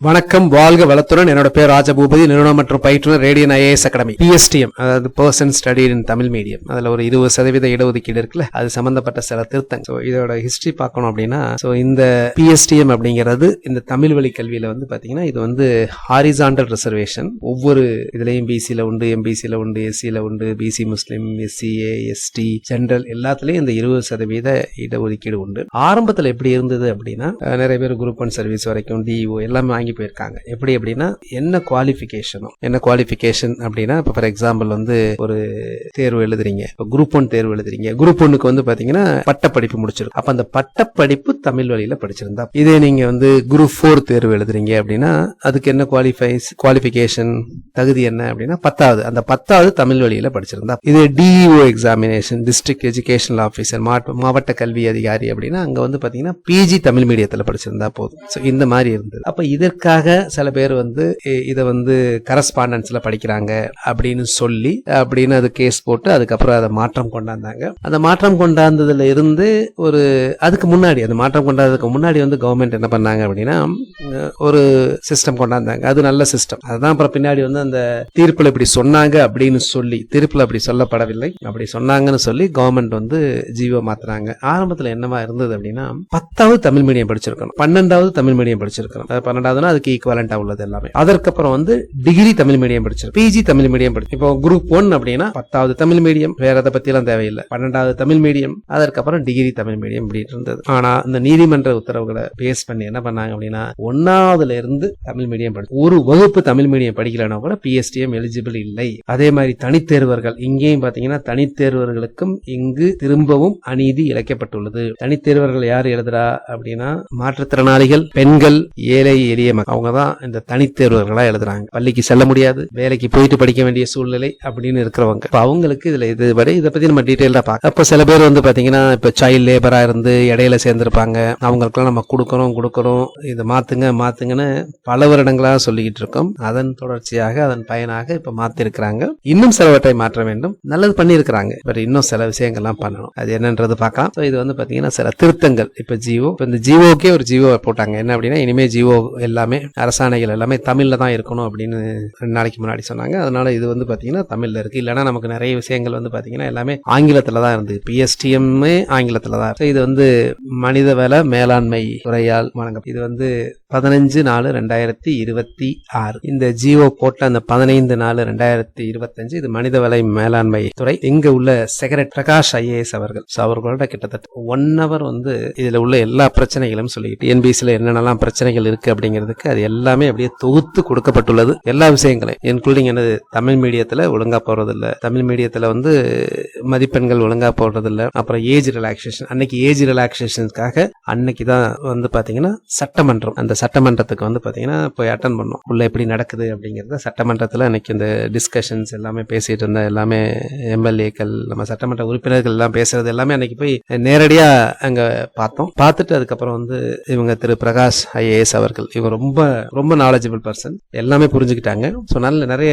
வணக்கம் வாழ்க வளத்துடன். என்னோட பேர் ராஜபூபதி. நிறுவனம் மற்றும் பயிற்றுனர் ரேடியன் ஐஏஎஸ் அகாடமி பிஎஸ்டிஎம் அதாவது person study in Tamil medium அதுல ஒரு இருபது சதவீத இடஒதுக்கீடு இருக்குல்ல அது சம்பந்தப்பட்ட சில திருத்தம் ஸோ இதோட ஹிஸ்டரி பார்க்கணும் அப்படின்னா ஸோ இந்த பிஎஸ்டிஎம் அப்படிங்கிறது இந்த தமிழ் வழி கல்வியில வந்து பாத்தீங்கன்னா இது வந்து ஹாரிசாண்டல் ரிசர்வேஷன் ஒவ்வொரு இதுலயும் பிசியில உண்டு எம்பிசியில உண்டு எஸ்சியில உண்டு BC Muslim SCA ST general எல்லாத்துலயும் இந்த இருபது சதவீத இடஒதுக்கீடு உண்டு. ஆரம்பத்தில் எப்படி இருந்தது அப்படின்னா நிறைய பேர் குரூப் ஒன் சர்வீஸ் வரைக்கும் டிஓ எல்லாமே வாங்கி போயிருக்காங்க. எப்படி அப்படின்னா என்ன குவாலிஃபிகேஷனும் என்ன குவாலிஃபிகேஷன் அப்படின்னா இப்போ ஃபார் எக்ஸாம்பிள் வந்து ஒரு தேர்வு எழுதுறீங்க. குரூப் ஒன் தேர்வு எழுதுறீங்க. குரூப் ஒன்னுக்கு வந்து பாத்தீங்கன்னா பட்டப்படிப்பு முடிச்சிருக்கும். அப்ப அந்த பட்டப்படிப்பு தமிழ் வழியில படிச்சிருந்தா இதே நீங்க வந்து குரூப் ஃபோர் தேர்வு எழுதுறீங்க அப்படின்னா அதுக்கு என்ன குவாலிஃபைஸ் குவாலிஃபிகேஷன் தகுதி என்ன அப்படின்னா பத்தாவது. அந்த பத்தாவது தமிழ் வழியில படிச்சிருந்தா இது DEO examination district educational officer மாவட்ட கல்வி அதிகாரி அப்படின்னா அங்க வந்து பாத்தீங்கன்னா பிஜி தமிழ் மீடியத்துல படிச்சிருந்தா போதும். ஸோ இந்த மாதிரி இருந்தது. அப்ப இதற்காக சில பேர் வந்து இதை வந்து கரஸ்பாண்டன்ஸ்ல படிக்கிறாங்க அப்படின்னு சொல்லி அப்படின்னு அது கேஸ் போட்டு அதுக்கப்புறம் அதை மாற்றம் கொண்டாந்தாங்க. அந்த மாற்றம் கொண்டாந்ததுல இருந்து ஒரு அதுக்கு முன்னாடி அந்த மாற்றம் கொண்டாந்ததுக்கு முன்னாடி வந்து கவர்மெண்ட் என்ன பண்ணாங்க அப்படின்னா ஒரு சிஸ்டம் கொண்டாந்தாங்க. அது நல்ல சிஸ்டம் அதுதான் அப்புறம் பின்னாடி வந்து அந்த தீர்ப்புல இப்படி சொன்னாங்க அப்படின்னு சொல்லி தீர்ப்புல அப்படி சொல்லப்படவில்லை. அப்படி சொன்னாங்கன்னு சொல்லி கவர்மெண்ட் வந்து ஜீவோ மாத்துறாங்க ஆரம்பத்துல என்னவா இருந்தது அப்படின்னா பத்தாவது தமிழ் மீடியம் படிச்சிருக்கணும். பன்னெண்டாவது தமிழ் மீடியம் படிச்சிருக்கணும். பன்னெண்டாவது பார்த்தோம்னா அதுக்கு ஈக்குவலண்டா உள்ளது எல்லாமே. அதற்கப்புறம் வந்து டிகிரி தமிழ் மீடியம் படிச்சிருக்கோம் பிஜி தமிழ் மீடியம் படி இப்போ குரூப் ஒன் அப்படின்னா பத்தாவது தமிழ் மீடியம் வேற அதை பத்தி எல்லாம் தேவையில்லை. பன்னெண்டாவது தமிழ் மீடியம் அதற்கப்புறம் டிகிரி தமிழ் மீடியம் அப்படின்னு இருந்தது. ஆனா இந்த நீதிமன்ற உத்தரவுகளை பேஸ் பண்ணி என்ன பண்ணாங்க அப்படின்னா ஒன்னாவதுல இருந்து தமிழ் மீடியம் படி ஒரு வகுப்பு தமிழ் மீடியம் படிக்கலனா கூட பிஎஸ்டிஎம் எலிஜிபிள் இல்லை. அதே மாதிரி தனித்தேர்வர்கள் இங்கேயும் பாத்தீங்கன்னா தனித்தேர்வர்களுக்கும் இங்கு திரும்பவும் அநீதி இழைக்கப்பட்டுள்ளது. தனித்தேர்வர்கள் யார் எழுதுறா அப்படின்னா மாற்றுத்திறனாளிகள் பெண்கள் ஏழை எளிய மக்கள் அவங்க தான் இந்த தனித்தேர்வர்களா எழுதுறாங்க. பள்ளிக்கு செல்ல முடியாது வேலைக்கு போயிட்டு படிக்க வேண்டிய சூழ்நிலை அப்படின்னு இருக்கிறவங்க. அவங்களுக்கு இதுல இது வரை இதை பத்தி நம்ம டீட்டெயிலா பார்க்க அப்ப சில பேர் வந்து பாத்தீங்கன்னா இப்ப சைல்ட் லேபரா இருந்து இடையில சேர்ந்திருப்பாங்க. அவங்களுக்குலாம் நம்ம கொடுக்கறோம் கொடுக்கறோம் இதை மாத்துங்க மாத்துங்கன்னு பல வருடங்களா சொல்லிக்கிட்டு இருக்கோம். அதன் தொடர்ச்சியாக அதன் பயனாக இப்ப மாத்திருக்கிறாங்க. இன்னும் சிலவற்றை மாற்ற வேண்டும். நல்லது பண்ணியிருக்கிறாங்க. பட் இன்னும் சில விஷயங்கள்லாம் பண்ணணும். அது என்னன்றது பார்க்கலாம். ஸோ இது வந்து பாத்தீங்கன்னா சில திருத்தங்கள். இப்ப ஜியோ இப்ப இந்த ஜியோக்கே ஒரு ஜியோ போட்டாங்க. என்ன அப்படின்னா இனிமே ஜியோ எல்லாமே அரசாணைகள் எல்லாமே தமிழில் தான் இருக்கணும் அப்படின்னு ரெண்டு நாளைக்கு முன்னாடி சொன்னாங்க. அதனால இது வந்து பார்த்தீங்கன்னா தமிழில் இருக்குது இல்லைன்னா நமக்கு நிறைய விஷயங்கள் வந்து பார்த்தீங்கன்னா எல்லாமே ஆங்கிலத்தில் தான் இருந்து பிஎஸ்டிஎம்மே ஆங்கிலத்தில் தான் இருக்குது இது வந்து மனிதவள மேலாண்மை துறையால் வழங்க இது வந்து பதினஞ்சு நாலு ரெண்டாயிரத்தி இருபத்தி ஆறு. இந்த ஜியோ போட்ட அந்த பதினைந்து நாலு ரெண்டாயிரத்தி இருபத்தஞ்சு இது மனிதவள மேலாண்மை துறை. இங்க உள்ள செக்ரட்டரி பிரகாஷ் ஐஏஎஸ் அவர்கள். அவர்களோட கிட்டத்தட்ட ஒன் ஹவர் வந்து இதுல உள்ள எல்லா பிரச்சனைகளும் சொல்லிட்டு என்பிசில என்னென்னலாம் பிரச்சனைகள் இருக்கு அப்படிங்கிறதுக்கு அது எல்லாமே அப்படியே தொகுத்து கொடுக்கப்பட்டுள்ளது. எல்லா விஷயங்களையும் இன்க்ளூடிங் எனது தமிழ் மீடியத்துல ஒழுங்கா போறதில்ல. தமிழ் மீடியத்துல வந்து மதிப்பெண்கள் ஒழுங்கா போடுறதில்ல அப்புறம் ஏஜ் ரிலாக்ஸேஷன் அன்னைக்கு ஏஜ் ரிலாக்ஸேஷனுக்காக அன்னைக்கு தான் வந்து பாத்தீங்கன்னா சட்டமன்றம். அந்த சட்டமன்றத்துக்கு வந்து பார்த்தீங்கன்னா போய் அட்டன் பண்ணோம் உள்ளே எப்படி நடக்குது அப்படிங்கிறத சட்டமன்றத்தில் அன்றைக்கி இந்த டிஸ்கஷன்ஸ் எல்லாமே பேசிகிட்டு இருந்த எல்லாமே எம்எல்ஏக்கள் நம்ம சட்டமன்ற உறுப்பினர்கள் எல்லாம் பேசுறது எல்லாமே அன்றைக்கி போய் நேரடியாக அங்கே பார்த்தோம். பார்த்துட்டு அதுக்கப்புறம் வந்து இவங்க திரு பிரகாஷ் ஐஏஎஸ் அவர்கள் இவங்க ரொம்ப ரொம்ப நாலேஜபிள் பர்சன் எல்லாமே புரிஞ்சுக்கிட்டாங்க. ஸோ நல்ல நிறைய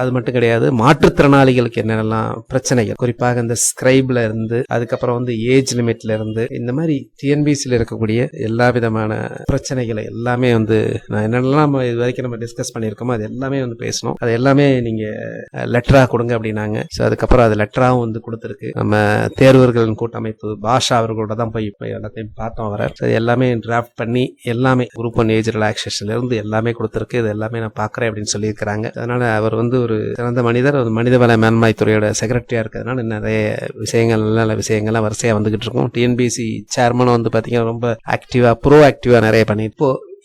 அது மட்டும் கிடையாது மாற்றுத்திறனாளிகளுக்கு என்னென்னலாம் பிரச்சனைகள். குறிப்பாக இந்த ஸ்கிரைப்ல இருந்து அதுக்கப்புறம் வந்து ஏஜ் லிமிட்ல இருந்து இந்த மாதிரி டிஎன்பிசியில் இருக்கக்கூடிய எல்லா விதமான பிரச்சனைகள் எல்லாமே வந்து நான் என்னென்னலாம் நம்ம இது வரைக்கும் நம்ம டிஸ்கஸ் பண்ணியிருக்கோமோ அது எல்லாமே வந்து பேசணும். அது எல்லாமே நீங்கள் லெட்டராக கொடுங்க அப்படின்னாங்க. ஸோ அதுக்கப்புறம் அது லெட்டராகவும் வந்து கொடுத்துருக்கு. நம்ம தேர்வர்களின் கூட்டமைப்பு பாஷா அவர்களோட தான் போய் போய் எல்லாத்தையும் பார்த்தோம் வர ஸோ எல்லாமே டிராஃப்ட் பண்ணி எல்லாமே குரூப் ஒன் ஏஜ் ரிலாக்ஸேஷன்லேருந்து எல்லாமே கொடுத்துருக்கு. இது எல்லாமே நான் பார்க்குறேன் அப்படின்னு சொல்லியிருக்கிறாங்க. அதனால் அவர் வந்து ஒரு சிறந்த மனிதர். ஒரு மனிதவள மேன்மாய் துறையோட செக்ரட்டரியா இருக்கிறதுனால நிறைய விஷயங்கள் நல்ல நல்ல விஷயங்கள்லாம் வரிசையாக வந்துகிட்டு இருக்கும். டிஎன்பிசி சேர்மனும் வந்து பார்த்தீங்கன்னா ரொம்ப ஆக்டிவாக ப்ரோ ஆக்டிவாக நிறைய பண்ணி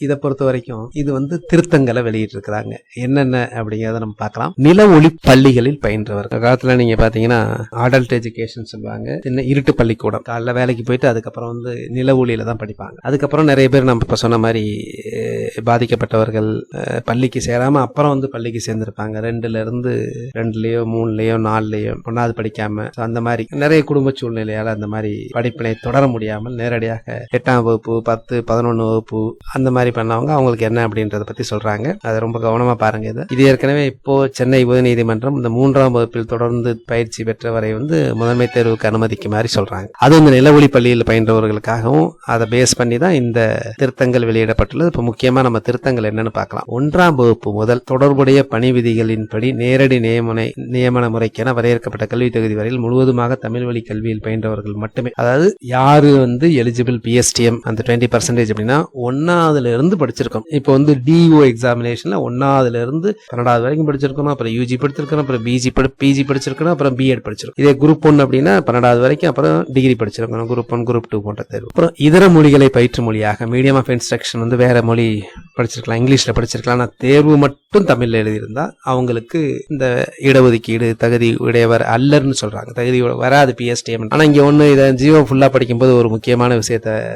இதை பொறுத்த வரைக்கும் இது வந்து திருத்தங்களை வெளியிட்டு இருக்கிறாங்க என்னென்ன அப்படிங்கறத நம்ம பார்க்கலாம். நில ஒளி பள்ளிகளில் பயின்றவர். காலத்தில் காலத்துல நீங்க பாத்தீங்கன்னா அடல்ட் எஜுகேஷன் சொல்லுவாங்க. சின்ன இருட்டு பள்ளிக்கூடம். காலைல வேலைக்கு போயிட்டு அதுக்கப்புறம் வந்து நில ஒளியில தான் படிப்பாங்க. அதுக்கப்புறம் நிறைய பேர் நம்ம இப்ப சொன்ன மாதிரி பாதிக்கப்பட்டவர்கள் பள்ளிக்கு சேராம அப்புறம் வந்து பள்ளிக்கு சேர்ந்திருப்பாங்க. ரெண்டுல இருந்து ரெண்டுலயோ மூணுலயோ நாலுலயோ ஒன்னாவது படிக்காம. அந்த மாதிரி நிறைய குடும்ப சூழ்நிலையால அந்த மாதிரி படிப்பினை தொடர முடியாமல் நேரடியாக எட்டாம் வகுப்பு பத்து பதினொன்னு வகுப்பு அந்த மாதிரி பண்ணவங்க அவங்களுக்கு என்ன அப்படின்றத பத்தி சொல்றாங்க. அதை ரொம்ப கவனமா பாருங்க இது. இது ஏற்கனவே இப்போ சென்னை உயர்நீதிமன்றம் இந்த மூன்றாம் வகுப்பில் தொடர்ந்து பயிற்சி பெற்றவரை வந்து முதன்மை தேர்வுக்கு அனுமதிக்குமாறு சொல்றாங்க. அது இந்த நிலவொளி பள்ளியில் பயின்றவர்களுக்காகவும் அதை பேஸ் பண்ணி தான் இந்த திருத்தங்கள் வெளியிடப்பட்டுள்ளது. இப்போ முக்கியமா நம்ம திருத்தங்கள் என்னன்னு பார்க்கலாம். ஒன்றாம் வகுப்பு முதல் தொடர்புடைய பணி விதிகளின்படி நேரடி நியமன நியமன முறைக்கென வரையறுக்கப்பட்ட கல்வி தொகுதி வரையில் முழுவதுமாக தமிழ் வழி கல்வியில் பயின்றவர்கள் மட்டுமே. அதாவது யாரு வந்து எலிஜிபிள் பிஎஸ்டிஎம் அந்த டுவெண்ட்டி பர்சன்டேஜ் அப்படின்னா ஒன்னாவதுல இருந்து படிச்சிருக்கோம். இப்போ வந்து டிஓ எக்ஸாமினேஷன்ல ஒன்னாவதுல இருந்து பன்னெண்டாவது வரைக்கும் படிச்சிருக்கணும் அப்புறம் யூஜி படிச்சிருக்கணும் அப்புறம் பிஜி படி பிஜி படிச்சிருக்கணும் அப்புறம் பிஎட் படிச்சிருக்கோம். இதே குரூப் ஒன் அப்படின்னா பன்னெண்டாவது வரைக்கும் அப்புறம் டிகிரி படிச்சிருக்கணும் குரூப் ஒன் குரூப் டூ போன்ற தேர்வு. அப்புறம் இதர மொழிகளை பயிற்று மொழியாக மீடியம் ஆஃப் இன்ஸ்ட்ரக்ஷன் வந்து வேற மொழி படிச்சிருக்கலாம். இங்கிலீஷ்ல படிச்சிருக்கலாம். ஆனா தேர்வு மட்டும் தமிழ்ல எழுதியிருந்தா அவங்களுக்கு இந்த இடஒதுக்கீடு தகுதி உடையவர் அல்லர்னு சொல்றாங்க. தகுதி வராது பிஎஸ்டிஎம் ஆனா இங்க ஒண்ணு இதை ஜியோ ஃபுல்லா படிக்கும்போது ஒரு முக்கியமான விஷயத்த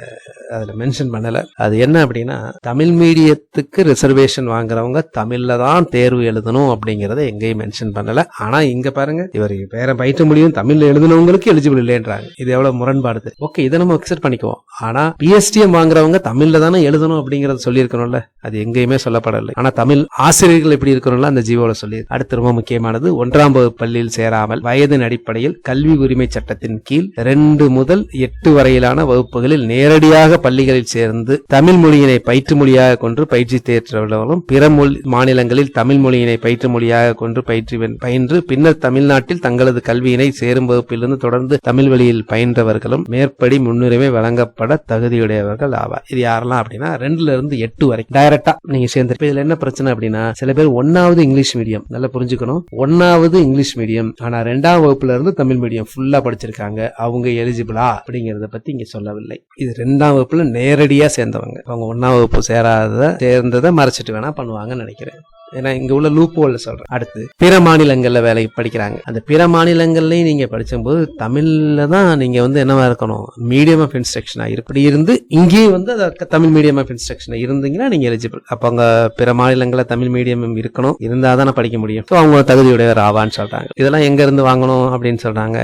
அதுல மென்ஷன் பண்ணல. அது என்ன அப்படின்னா தமிழ் மீடியத்துக்கு ரிசர்வேஷன் வாங்குறவங்க தமிழ்ல தான் தேர்வு எழுதணும் அப்படிங்கறத எங்கேயும் மென்ஷன் பண்ணல. ஆனா இங்க பாருங்க இவர் வேற பயிற்ற முடியும் தமிழ்ல எழுதினவங்களுக்கு எலிஜிபிள் இல்லைன்றாங்க. இது எவ்வளவு முரண்பாடு ஓகே இதை நம்ம அக்செப்ட் பண்ணிக்குவோம். ஆனா பிஎஸ்டிஎம் வாங்குறவங்க தமிழ்ல தானே எழுதணும் அப்படிங்கறத சொல்லியிருக்கணும்ல? அது எங்கேயுமே சொல்லப்படலை. ஆனா தமிழ் ஆசிரியர்கள் எப்படி இருக்கணும்ல அந்த ஜீவோல சொல்லி அடுத்து ரொம்ப முக்கியமானது ஒன்றாம் வகுப்பு பள்ளியில் சேராமல் வயதின் அடிப்படையில் கல்வி உரிமை சட்டத்தின் கீழ் ரெண்டு முதல் எட்டு வரையிலான வகுப்புகளில் நேரடியாக பள்ளிகளில் சேர்ந்து தமிழ் மொழியினை பயிற்று மொழியாக கொண்டு பயிற்சி தேற்றவர்களும் பிற மொழி மாநிலங்களில் தமிழ் மொழியினை பயிற்று மொழியாக கொண்டு பயிற்சி பயின்று பின்னர் தமிழ்நாட்டில் தங்களது கல்வியினை சேரும் வகுப்பிலிருந்து தொடர்ந்து தமிழ் வழியில் பயின்றவர்களும் மேற்படி முன்னுரிமை வழங்கப்பட தகுதியுடையவர்கள் ஆவார். இது யாரெல்லாம் அப்படின்னா ரெண்டுல இருந்து எட்டு வரைக்கும் டைரக்டா நீங்க சேர்ந்து இதுல என்ன பிரச்சனை அப்படின்னா சில பேர் ஒன்னாவது இங்கிலீஷ் மீடியம் நல்லா புரிஞ்சுக்கணும். ஒன்னாவது இங்கிலீஷ் மீடியம் ஆனா ரெண்டாம் வகுப்புல இருந்து தமிழ் மீடியம் ஃபுல்லா படிச்சிருக்காங்க. அவங்க எலிஜிபிளா அப்படிங்கறத பத்தி இங்க சொல்லவில்லை. இது ரெண்டாம் வகுப்புல நேரடியா சேர்ந்தவங்க. அவங்க ஒன்னாம் வகுப்பு சேராத சேர்ந்ததை மறைச்சிட்டு வேணா பண்ணுவாங்கன்னு நினைக்கிறேன். ஏன்னா இங்க உள்ள லூப் ஹோல்ல சொல்றேன். அடுத்து பிற மாநிலங்கள்ல வேலை படிக்கிறாங்க. அந்த பிற மாநிலங்கள்லயும் நீங்க படிக்கும்போது தமிழ்ல தான் நீங்க வந்து என்னவா இருக்கணும்? மீடியம் ஆஃப் இன்ஸ்ட்ரக்ஷனா இப்படி இருந்து இங்கேயே வந்து தமிழ் மீடியம் ஆஃப் இன்ஸ்ட்ரக்ஷன் இருந்தீங்கன்னா நீங்க எலிஜிபிள் அப்ப அவங்க பிற மாநிலங்களில் தமிழ் மீடியம் இருக்கணும். இருந்தா தானே படிக்க முடியும். ஸோ அவங்க தகுதியுடையவர் ஆவான்னு சொல்றாங்க. இதெல்லாம் எங்க இருந்து வாங்கணும் அப்படின்னு சொல்றாங்க.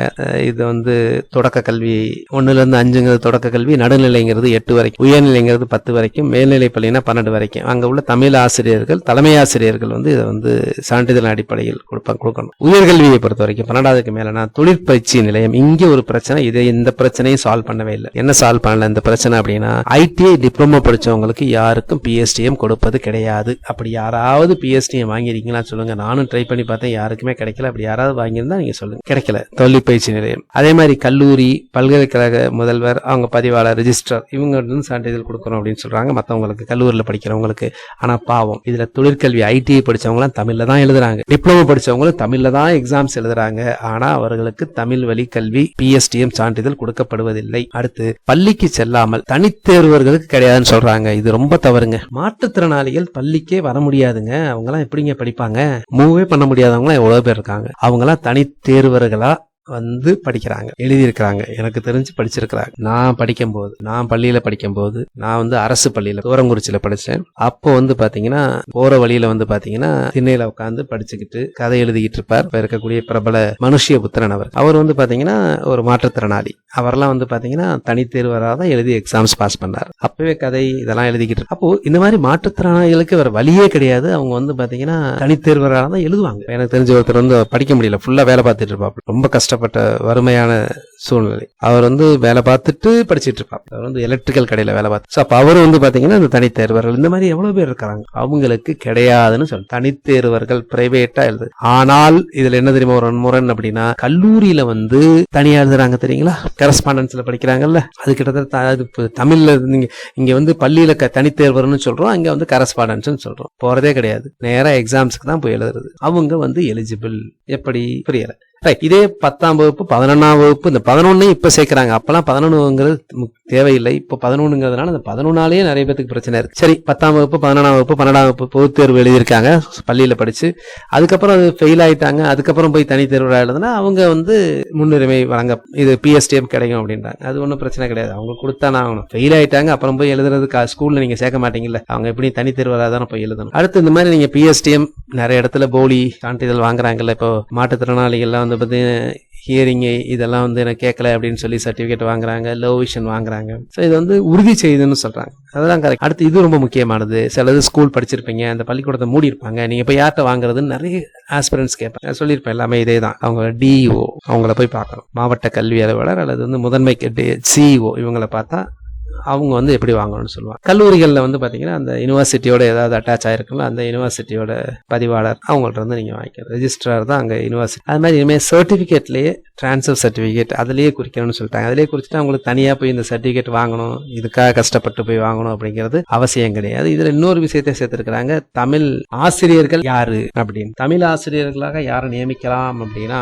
இது வந்து தொடக்க கல்வி ஒண்ணுல இருந்து அஞ்சுங்கிறது தொடக்க கல்வி நடுநிலைங்கிறது எட்டு வரைக்கும் உயர்நிலைங்கிறது பத்து வரைக்கும் மேல்நிலை பள்ளினா பன்னெண்டு வரைக்கும். அங்க உள்ள தமிழ் ஆசிரியர்கள் தலைமை ஆசிரியர்கள் வந்து இதை வந்து சான்றிதழ் அடிப்படையில் கொடுப்பாங்க கொடுக்கணும். உயர்கல்வியை பொறுத்த வரைக்கும் பன்னெண்டாவதுக்கு மேலனா தொழிற்பயிற்சி நிலையம். இங்கே ஒரு பிரச்சனை இதை இந்த பிரச்சனையும் சால்வ் பண்ணவே இல்லை. என்ன சால்வ் பண்ணல இந்த பிரச்சனை அப்படின்னா ஐடிஐ டிப்ளமோ படிச்சவங்களுக்கு யாருக்கும் பிஎஸ்டிஎம் கொடுப்பது கிடையாது. அப்படி யாராவது பிஎஸ்டிஎம் வாங்கியிருக்கீங்களா சொல்லுங்க. நானும் ட்ரை பண்ணி பார்த்தேன் யாருக்குமே கிடைக்கல. அப்படி யாராவது வாங்கியிருந்தா நீங்க சொல்லுங்க. கிடைக்கல. தொழிற்பயிற்சி நிலையம். அதே மாதிரி கல்லூரி பல்கலைக்கழக முதல்வர் அவங்க பதிவாளர் ரிஜிஸ்டர் இவங்க சான்றிதழ் கொடுக்கணும் அப்படின்னு சொல்றாங்க. மற்றவங்களுக்கு கல்லூரியில் படிக்கிறவங்களுக்கு. ஆனா பாவம். இதுல தொழிற்கல்வி ஐடிஐ படிச்சவங்களாம் தமிழில் தான் எழுதுறாங்க. டிப்ளமோ படித்தவங்களும் தமிழில் தான் எக்ஸாம்ஸ் எழுதுறாங்க. ஆனால் அவர்களுக்கு தமிழ் வழி கல்வி பிஎஸ்டிஎம் சான்றிதழ் கொடுக்கப்படுவதில்லை. அடுத்து பள்ளிக்கு செல்லாமல் தனித்தேர்வர்களுக்கு கிடையாதுன்னு சொல்றாங்க. இது ரொம்ப தவறுங்க. மாற்றுத்திறனாளிகள் பள்ளிக்கே வர முடியாதுங்க. அவங்களாம் எப்படிங்க படிப்பாங்க? மூவே பண்ண முடியாதவங்களாம் எவ்வளவு பேர் இருக்காங்க. அவங்களாம் தனித்தேர்வர்களா வந்து படிக்கிறாங்க. எழுதியிருக்கிறாங்க. எனக்கு தெரிஞ்சு படிச்சிருக்கிறாங்க. நான் படிக்கும்போது நான் பள்ளியில படிக்கும்போது நான் வந்து அரசு பள்ளியில தூரங்குறிச்சியில படிச்சேன். அப்போ வந்து பாத்தீங்கன்னா போற வழியில வந்து பாத்தீங்கன்னா திண்ணையில உட்காந்து படிச்சுக்கிட்டு கதை எழுதிக்கிட்டு இருப்பார். இருக்கக்கூடிய பிரபல மனுஷிய புத்திரன் அவர். அவர் வந்து பாத்தீங்கன்னா ஒரு மாற்றுத்திறனாளி. அவரெல்லாம் வந்து பாத்தீங்கன்னா தனித்தேர்வராக தான் எழுதி எக்ஸாம்ஸ் பாஸ் பண்ணார் அப்பவே கதை இதெல்லாம் எழுதிக்கிட்டு அப்போ இந்த மாதிரி மாற்றுத்திறனாளிகளுக்கு வேற வழியே கிடையாது. அவங்க வந்து பாத்தீங்கன்னா தனித்தேர்வராக தான் எழுதுவாங்க. எனக்கு தெரிஞ்ச ஒருத்தர் வந்து படிக்க முடியல. ஃபுல்லா வேலை பார்த்துட்டு இருப்பாங்க ரொம்ப கஷ்டப்பட்ட வறுமையான சூழ்நிலை. அவர் வந்து வேலை பார்த்துட்டு படிச்சிட்டு இருப்பார். அவர் வந்து எலக்ட்ரிக்கல் கடையில வேலை பார்த்து ஸோ அப்போ அவர் வந்து பாத்தீங்கன்னா இந்த தனித்தேர்வர்கள் இந்த மாதிரி எவ்வளவு பேர் இருக்கிறாங்க அவங்களுக்கு கிடையாதுன்னு சொல்லு தனித்தேர்வர்கள் பிரைவேட்டா எழுது. ஆனால் இதுல என்ன தெரியுமா ஒரு முரண் அப்படின்னா கல்லூரியில வந்து தனியா எழுதுறாங்க தெரியுங்களா? கரஸ்பாண்டன்ஸ்ல படிக்கிறாங்கல்ல. அது கிட்டத்தட்ட த- அது தமிழில் தமிழ்ல நீங்க இங்க வந்து பள்ளியில க- தனித்தேர்வர்னு சொல்றோம் அங்க வந்து கரஸ்பாண்டன்ஸ் சொல்றோம். போறதே கிடையாது. நேராக எக்ஸாம்ஸ்க்கு தான் போய் எழுதுறது. அவங்க வந்து எலிஜிபிள் எப்படி? புரியலை. ரைட் இதே பத்தாம் வகுப்பு பதினொன்னாம் வகுப்பு இந்த பதினொன்னு இப்ப சேர்க்குறாங்க. அப்பெல்லாம் பதினொன்னுங்கிறது தேவையில்லை. இப்போ பதினொன்றுங்கிறதுனால அந்த பதினொன்னாலேயே நிறைய பேத்துக்கு பிரச்சனை இருக்குது சரி பத்தாம் வகுப்பு பதினொன்றாம் வகுப்பு பன்னெண்டாம் வகுப்பு பொதுத் தேர்வு எழுதியிருக்காங்க. பள்ளியில் படித்து அதுக்கப்புறம் அது ஃபெயில் ஆகிட்டாங்க அதுக்கப்புறம் போய் தனி தேர்வு எழுதுனா அவங்க வந்து முன்னுரிமை வழங்க இது பிஎஸ்டிஎம் கிடைக்கும் அப்படின்றாங்க. அது ஒன்றும் பிரச்சனை கிடையாது. அவங்க கொடுத்தானே ஆகணும் ஃபெயில் ஆகிட்டாங்க அப்புறம் போய் எழுதுறதுக்கு ஸ்கூலில் நீங்கள் சேர்க்க மாட்டீங்கல்ல. அவங்க எப்படி தனி தேர்வாக தானே போய் எழுதணும். அடுத்து இந்த மாதிரி நீங்கள் பிஎஸ்டிஎம் நிறைய இடத்துல போலி சான்றிதழ் வாங்குறாங்கல்ல. இப்போ மாற்றுத்திறனாளிகள்லாம் வந்து பார்த்தீங்கன்னா ஹியரிங்கு இதெல்லாம் வந்து எனக்கு கேட்கல அப்படின்னு சொல்லி சர்டிஃபிகேட் வாங்குறாங்க. லோ விஷன் வாங்குறாங்க. சொல்றாங்க. ஸோ இது வந்து உறுதி செய்யுதுன்னு சொல்றாங்க. அதுதான் கரெக்ட் அடுத்து இது ரொம்ப முக்கியமானது. சிலது ஸ்கூல் படிச்சிருப்பீங்க அந்த பள்ளிக்கூடத்தை மூடி இருப்பாங்க நீங்க போய் யார்கிட்ட வாங்குறதுன்னு நிறைய ஆஸ்பிரன்ஸ் கேட்பேன் சொல்லியிருப்பேன் எல்லாமே இதே தான் அவங்க டிஇஓ அவங்கள போய் பார்க்கணும். மாவட்ட கல்வி அலுவலர் அல்லது வந்து முதன்மை சிஇஓ இவங்களை பார்த்தா அவங்க வந்து எப்படி வாங்கணும்னு சொல்லுவாங்க. கல்லூரிகளில் வந்து பார்த்தீங்கன்னா அந்த யூனிவர்சிட்டியோட ஏதாவது அட்டாச் ஆயிருக்குங்களோ அந்த யூனிவர்சிட்டியோட பதிவாளர் அவங்கள்ட்ட வந்து நீங்கள் வாங்கிக்கணும். ரெஜிஸ்ட்ரார் தான் அங்கே யூனிவர்சிட்டி அது மாதிரி இனிமேல் சர்டிஃபிகேட்லேயே ட்ரான்ஸ்ஃபர் சர்டிஃபிகேட் அதிலேயே குறிக்கணும்னு சொல்லிட்டாங்க. அதிலேயே குறிச்சிட்டு அவங்களுக்கு தனியாக போய் இந்த சர்டிஃபிகேட் வாங்கணும் இதுக்காக கஷ்டப்பட்டு போய் வாங்கணும் அப்படிங்கிறது அவசியம் கிடையாது. இதில் இன்னொரு விஷயத்தை சேர்த்துருக்கிறாங்க தமிழ் ஆசிரியர்கள் யாரு அப்படின்னு. தமிழ் ஆசிரியர்களாக யாரை நியமிக்கலாம் அப்படின்னா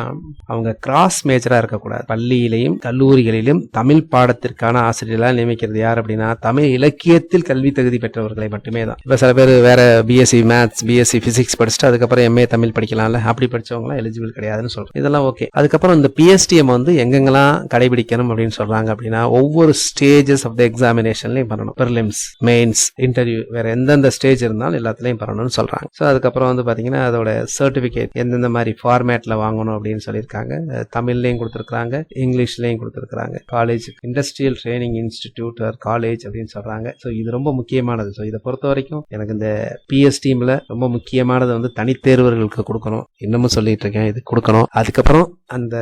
அவங்க கிராஸ் மேஜராக இருக்கக்கூடாது. பள்ளியிலையும் கல்லூரிகளிலும் தமிழ் பாடத்திற்கான ஆசிரியர்களாக நியமிக்கிறது யார் அப்படின்னா தமிழ் இலக்கியத்தில் கல்வி தகுதி பெற்றவர்களை மட்டுமே தான். இப்போ சில பேர் வேற பிஎஸ்சி மேத்ஸ் பிஎஸ்சி பிசிக்ஸ் படிச்சுட்டு அதுக்கப்புறம் எம்ஏ தமிழ் படிக்கலாம்ல. அப்படி படிச்சவங்களாம் எலிஜிபிள் கிடையாதுன்னு சொல்றோம் இதெல்லாம் ஓகே அதுக்கப்புறம் இந்த பிஎஸ்டிஎம் வந்து எங்கெங்கெல்லாம் கடைபிடிக்கணும் அப்படின்னு சொல்றாங்க அப்படின்னா ஒவ்வொரு ஸ்டேஜஸ் ஆஃப் த எக்ஸாமினேஷன்லையும் பண்ணணும். பெர்லிம்ஸ் மெயின்ஸ் இன்டர்வியூ வேற எந்தெந்த ஸ்டேஜ் இருந்தாலும் எல்லாத்துலையும் பண்ணணும்னு சொல்றாங்க. ஸோ அதுக்கப்புறம் வந்து பாத்தீங்கன்னா அதோட சர்டிபிகேட் எந்தெந்த மாதிரி ஃபார்மேட்ல வாங்கணும் அப்படின்னு சொல்லியிருக்காங்க. தமிழ்லையும் கொடுத்துருக்காங்க இங்கிலீஷ்லையும் கொடுத்துருக்காங்க college industrial training institute college அப்படின்னு சொல்றாங்க. ஸோ இது ரொம்ப முக்கியமானது. ஸோ இதை பொறுத்த வரைக்கும் எனக்கு இந்த பிஎஸ் டீம்ல ரொம்ப முக்கியமானது வந்து தனித்தேர்வர்களுக்கு கொடுக்கணும். இன்னமும் சொல்லிட்டு இருக்கேன். இது கொடுக்கணும். அதுக்கப்புறம் அந்த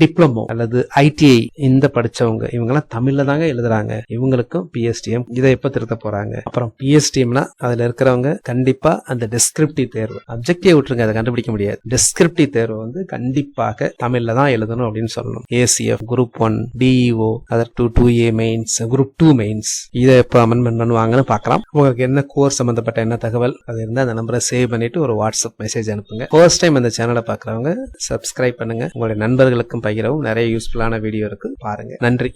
டிப்ளமோ அல்லது ஐடிஐ இந்த படிச்சவங்க இவங்கெல்லாம் தமிழ்ல தாங்க எழுதுறாங்க. இவங்களுக்கும் பிஎஸ்டிஎம் இதை எப்ப திருத்த போறாங்க? அப்புறம் பிஎஸ்டிஎம்னா அதுல இருக்கிறவங்க கண்டிப்பா அந்த டெஸ்கிரிப்டிவ் தேர்வு. அப்ஜெக்டிவ் விட்டுருங்க அதை கண்டுபிடிக்க முடியாது. டெஸ்கிரிப்டிவ் தேர்வு வந்து கண்டிப்பாக தமிழ்ல தான் எழுதணும் அப்படின்னு சொல்லணும். ACF group one DEO other two two A mains group two mains இதை எப்போ அமெண்ட்மெண்ட் பண்ணுவாங்கன்னு பார்க்கலாம். உங்களுக்கு என்ன கோர்ஸ் சம்பந்தப்பட்ட என்ன தகவல் அது இருந்தால் அந்த நம்பரை சேவ் பண்ணிட்டு ஒரு வாட்ஸ்அப் மெசேஜ் அனுப்புங்க. ஃபர்ஸ்ட் டைம் அந்த சேனலை பார்க்குறவங்க சப்ஸ்கிரைப் பண்ணுங்க. உங்களுடைய நண்பர்களுக்கும் பகிரவும். நிறைய யூஸ்ஃபுல்லான வீடியோ இருக்கு. பாருங்க. நன்றி.